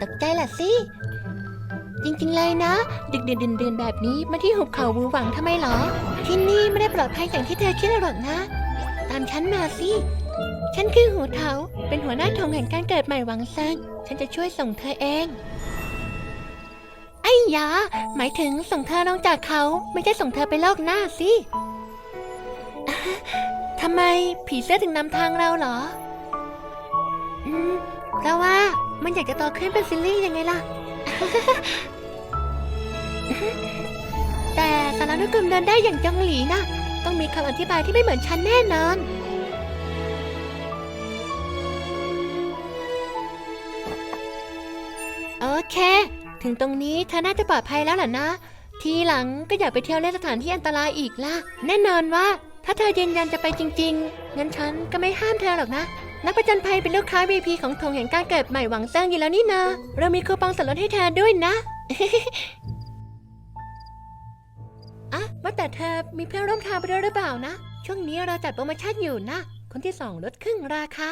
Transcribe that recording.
ตกใจล่ะสิ จริงๆเลยนะ ดึกเดื่นดื่นๆแบบนี้มาที่หุบเขาวูหวังทำไมเหรอ ที่นี่ไม่ได้ปลอดภัยอย่างที่เธอคิดหรอกนะ ตามฉันมาสิ ฉันคือหูเถาเป็นหัวหน้าธงแห่งการเกิดใหม่หวังเซิงฉันจะช่วยส่งเธอเอง ไอ้ยา หมายถึงส่งเธอลงจากเขาไม่ใช่ส่งเธอไปโลกหน้าสิทำไมผีเสื้อถึงนำทางเราเหรอ อืม เพราะว่า มันอยากจะโตขึ้นเป็นซิลลี่ยังไงล่ะ แต่สารนุกรมเดินได้อย่างจังหลีนะ ต้องมีคำอธิบายที่ไม่เหมือนฉันแน่นอน โอเค ถึงตรงนี้เธอน่าจะปลอดภัยแล้วล่ะนะ ทีหลังก็อย่าไปเที่ยวเล่นสถานที่อันตรายอีกล่ะ แน่นอนว่า ถ้าเธอยืนยันจะไปจริงๆ งั้นฉันก็ไม่ห้ามเธอหรอกนะ นักประจันภัยเป็นลูกค้า VIP ของธงแห่งการเกิดใหม่หวังเซิงอยู่แล้วนี่นะเรามีคูปองส่วนลดให้เธอด้วยนะ อะว่าแต่เธอมีเพื่อนร่วมทางไปด้วยหรือเปล่านะ ช่วงนี้เราจัดโปรโมชั่นอยู่นะ คนที่สองลดครึ่งราคา